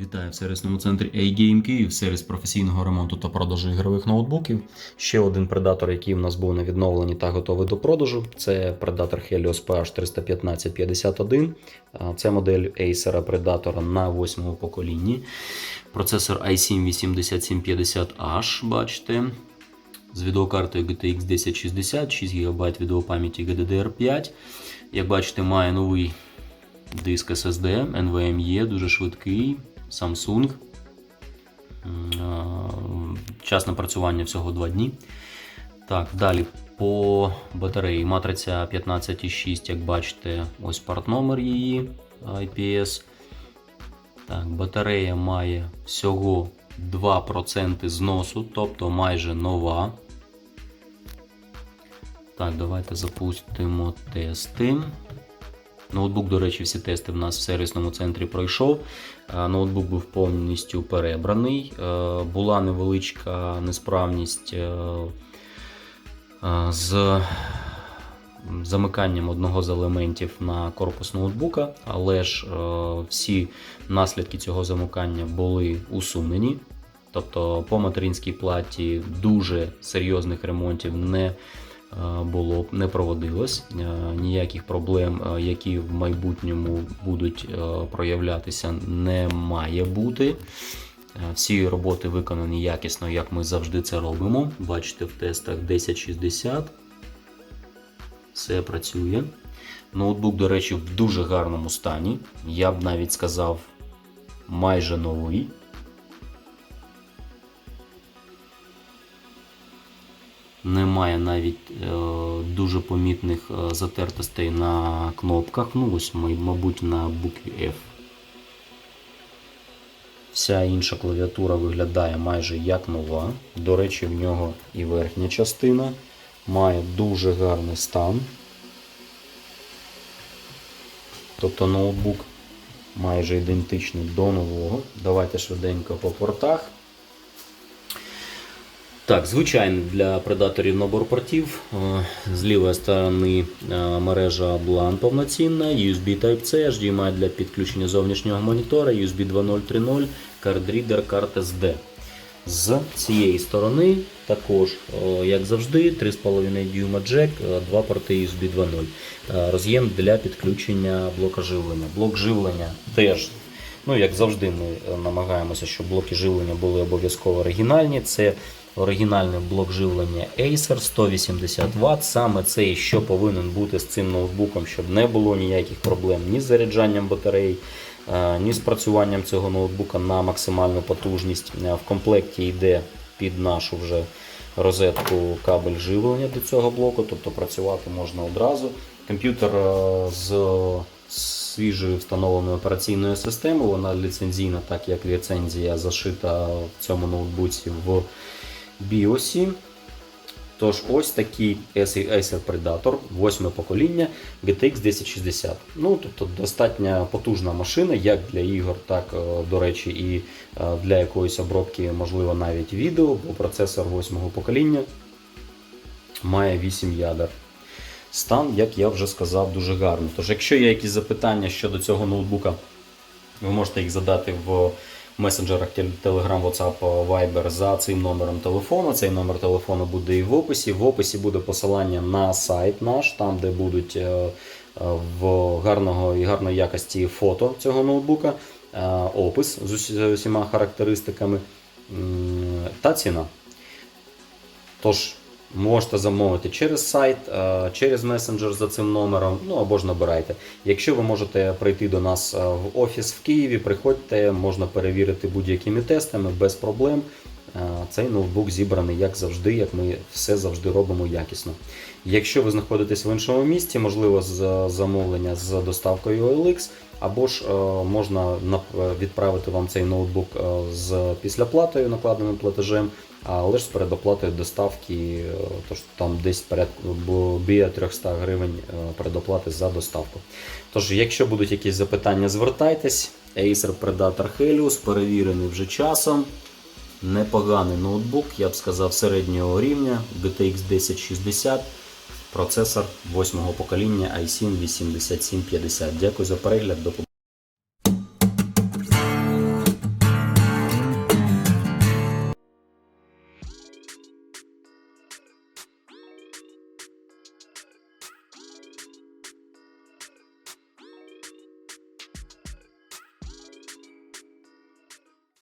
Вітаю в сервісному центрі A-Game Київ, сервіс професійного ремонту та продажу ігрових ноутбуків. Ще один предатор, який в нас був на відновленні та готовий до продажу. Це предатор Helios PH31551. Це модель Acer предатора на восьмому поколінні. Процесор i7-8750H, бачите. З відеокартою GTX 1060, 6 ГБ відеопам'яті GDDR5. Як бачите, має новий диск SSD, NVMe, дуже швидкий. Samsung. Час напрацювання всього 2 дні. Так, далі по батареї матриця 15,6, як бачите, ось парт номер її IPS. Так, батарея має всього 2% зносу, тобто майже нова. Так, давайте запустимо тести. Ноутбук, до речі, всі тести в нас в сервісному центрі пройшов. Е, Ноутбук був повністю перебраний. Е, Була невеличка несправність е, з замиканням одного з елементів на корпус ноутбука, але ж всі наслідки цього замикання були усунені. Тобто по материнській платі дуже серйозних ремонтів не було, не проводилось. Е, Ніяких проблем, е, які в майбутньому будуть е, проявлятися, не має бути. Е, Всі роботи виконані якісно, як ми завжди це робимо. Бачите, в тестах 1060. Все працює. Ноутбук, до речі, в дуже гарному стані. Я б навіть сказав, майже новий. Немає навіть е, дуже помітних е, затертостей на кнопках. Ну, ось, мабуть, на букві F. Вся інша клавіатура виглядає майже як нова. До речі, в нього і верхня частина має дуже гарний стан. Тобто ноутбук майже ідентичний до нового. Давайте швиденько по портах. Так, звичайний для предаторів набор портів. Е, З лівої сторони е, мережа LAN повноцінна, USB Type-C, HDMI для підключення зовнішнього монітора, USB 2.0.3.0, кардрідер, карт SD. З цієї сторони також, е, як завжди, 3,5 дюйма джек, два порти USB 2.0. Е, Роз'єм для підключення блока живлення. Блок живлення теж, ну як завжди, ми е, намагаємося, щоб блоки живлення були обов'язково оригінальні. Це оригінальний блок живлення Acer 180 Вт. Саме цей, що повинен бути з цим ноутбуком, щоб не було ніяких проблем ні з заряджанням батареї, е, ні з працюванням цього ноутбука на максимальну потужність. Е, В комплекті йде під нашу вже розетку кабель живлення до цього блоку, тобто працювати можна одразу. Комп'ютер з свіжою встановленою операційною системою, вона ліцензійна, так як ліцензія зашита в цьому ноутбуці в BIOS. Тож ось такий Acer Predator 8 покоління GTX 1060. Ну, тобто достатньо потужна машина, як для ігор, так, е, до речі, і е, для якоїсь обробки, можливо, навіть відео, бо процесор 8 покоління має 8 ядер. Стан, як я вже сказав, дуже гарний. Тож, якщо є якісь запитання щодо цього ноутбука, ви можете їх задати в месенджерах Telegram, WhatsApp, Viber за цим номером телефону. Цей номер телефону буде і в описі. В описі буде посилання на сайт наш, там де будуть е, е, в гарного і гарної якості фото цього ноутбука, е, опис з усіма характеристиками та ціна. Тож, можете замовити через сайт, е, через месенджер за цим номером, ну або ж набирайте. Якщо ви можете прийти до нас е, в офіс в Києві, приходьте, можна перевірити будь-якими тестами без проблем. Е, Цей ноутбук зібраний як завжди, як ми все завжди робимо якісно. Якщо ви знаходитесь в іншому місті, можливо, з замовлення з доставкою OLX, або ж можна відправити вам цей ноутбук з післяплатою, накладеним платежем, але ж з передоплатою доставки, е, тож там десь бо біля 300 гривень е, передоплати за доставку. Тож, якщо будуть якісь запитання, звертайтесь. Acer Predator Helios перевірений вже часом. Непоганий ноутбук, я б сказав, середнього рівня, GTX 1060, процесор 8-го покоління i7 8750. Дякую за перегляд. До побачення.